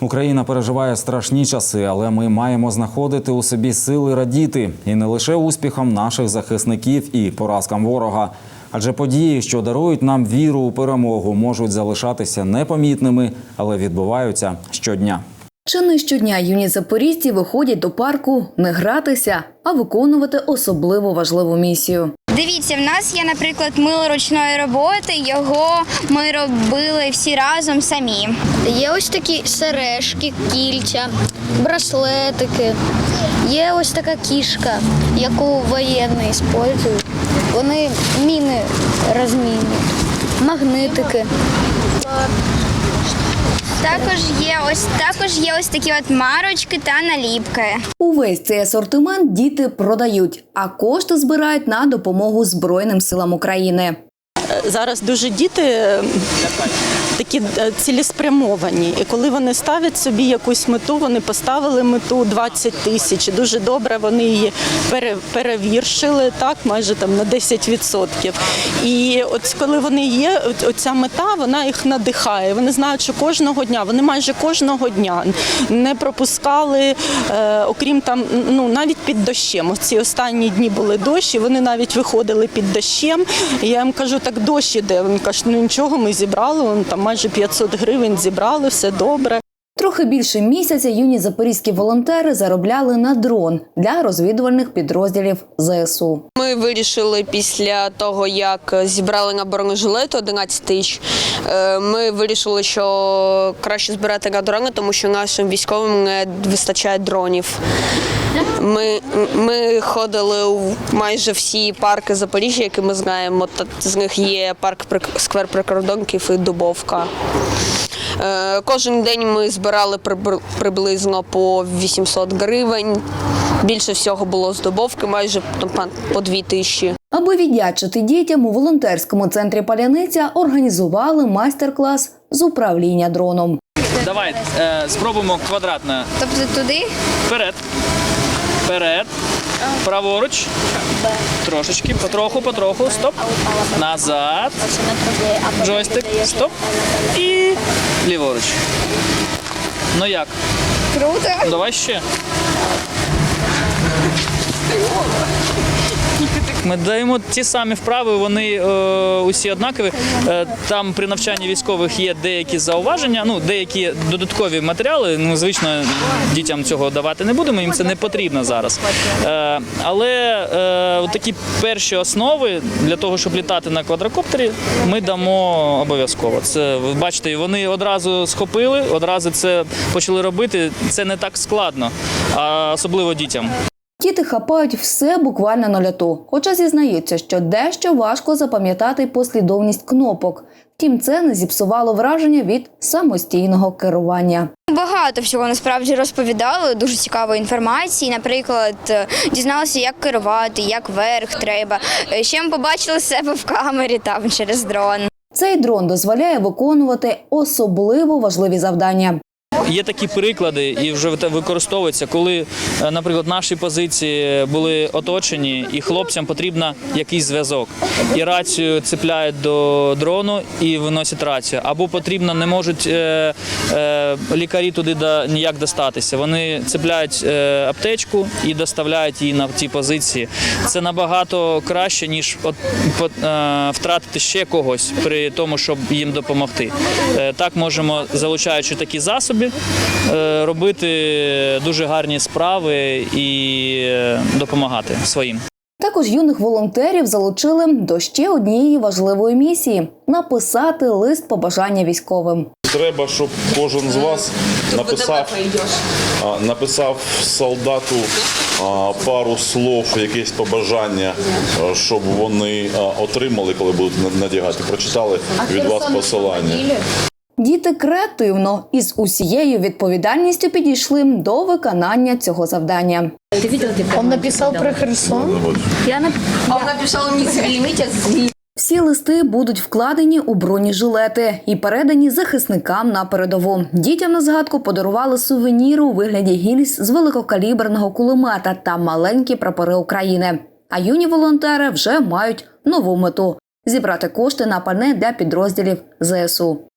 Україна переживає страшні часи, але ми маємо знаходити у собі сили радіти і не лише успіхам наших захисників і поразкам ворога. Адже події, що дарують нам віру у перемогу, можуть залишатися непомітними, але відбуваються щодня. Чи не щодня юні запоріжці виходять до парку не гратися, а виконувати особливо важливу місію. Дивіться, в нас є, наприклад, мило ручної роботи. Його ми робили всі разом самі. Є ось такі сережки, кільця, браслетики. Є ось така кішка, яку воєнні використовують. Вони міни розмінюють, магнитики. Також є ось також є ось такі от марочки та наліпки. Увесь цей асортимент діти продають, а кошти збирають на допомогу Збройним силам України. Зараз дуже діти е, такі е, цілеспрямовані. І коли вони ставлять собі якусь мету, вони поставили мету 20 тисяч. Дуже добре вони її перевіршили так, майже там на 10%. І от коли вони є, оця мета, вона їх надихає. Вони знають, що кожного дня, вони майже кожного дня не пропускали, е, окрім там, ну навіть під дощем. Ці останні дні були дощі, вони навіть виходили під дощем. Я їм кажу, так дощ іде. Він каже, ну нічого, ми зібрали, там майже 500 гривень зібрали, все добре. Трохи більше місяця юні запорізькі волонтери заробляли на дрон для розвідувальних підрозділів ЗСУ. Ми вирішили після того, як зібрали на бронежилет 11 тисяч. е, Ми вирішили, що краще збирати на дрони, тому що нашим військовим не вистачає дронів. Ми, ми ходили у майже всі парки Запоріжжя, які ми знаємо. З них є парк сквер прикордонків і Дубовка. Е, Кожен день ми збирали прибр- приблизно по 800 гривень. Більше всього було з Дубовки, майже по 2 тисячі. Аби віддячити дітям у волонтерському центрі Паляниця організували майстер-клас з управління дроном. Давай е, спробуємо квадратно. Тобто туди Вперед. Вперед. Праворуч. Трошечки, потроху, потроху. Стоп. Назад. Джойстик. Стоп. І ліворуч. Ну як? круто. Давай ще. Ми даємо ті самі вправи, вони е, усі однакові. Е, там при навчанні військових є деякі зауваження, ну деякі додаткові матеріали. Ну, звично, дітям цього давати не будемо, їм це не потрібно зараз. Е, але е, такі перші основи для того, щоб літати на квадрокоптері, ми дамо обов'язково. Це ви бачите, вони одразу схопили, одразу це почали робити. Це не так складно, а особливо дітям. Діти хапають все буквально на льоту, хоча зізнаються, що дещо важко запам'ятати послідовність кнопок. Втім, це не зіпсувало враження від самостійного керування. Багато всього насправді розповідали, дуже цікавої інформації. Наприклад, е, дізналися, як керувати, як верх треба. Е, Ще ми побачили себе в камері там через дрон. Цей дрон дозволяє виконувати особливо важливі завдання. Є такі приклади, і вже те використовуються, коли, е, наприклад, наші позиції були оточені, і хлопцям потрібен якийсь зв'язок. І рацію цепляють до дрону і виносять рацію. Або потрібно, не можуть е, е, лікарі туди до, ніяк достатися. Вони цепляють е, аптечку і доставляють її на ті позиції. Це набагато краще, ніж от, по- е, втратити ще когось при тому, щоб їм допомогти. Е, так можемо, залучаючи такі засоби, е, робити дуже гарні справи і е, допомагати своїм. Також юних волонтерів залучили до ще однієї важливої місії написати лист побажання військовим. Треба, щоб кожен з вас написав, написав солдату пару слов, якесь побажання, щоб вони отримали, коли будуть надягати. Прочитали від вас посилання. Діти креативно і з усією відповідальністю підійшли до виконання цього завдання. Он написав про Херсон. Всі листи будуть вкладені у бронежилети і передані захисникам на передову. Дітям на згадку подарували сувеніри у вигляді гільз з великокаліберного кулемета та маленькі прапори України. А юні волонтери вже мають нову мету зібрати кошти на пальне для підрозділів ЗСУ.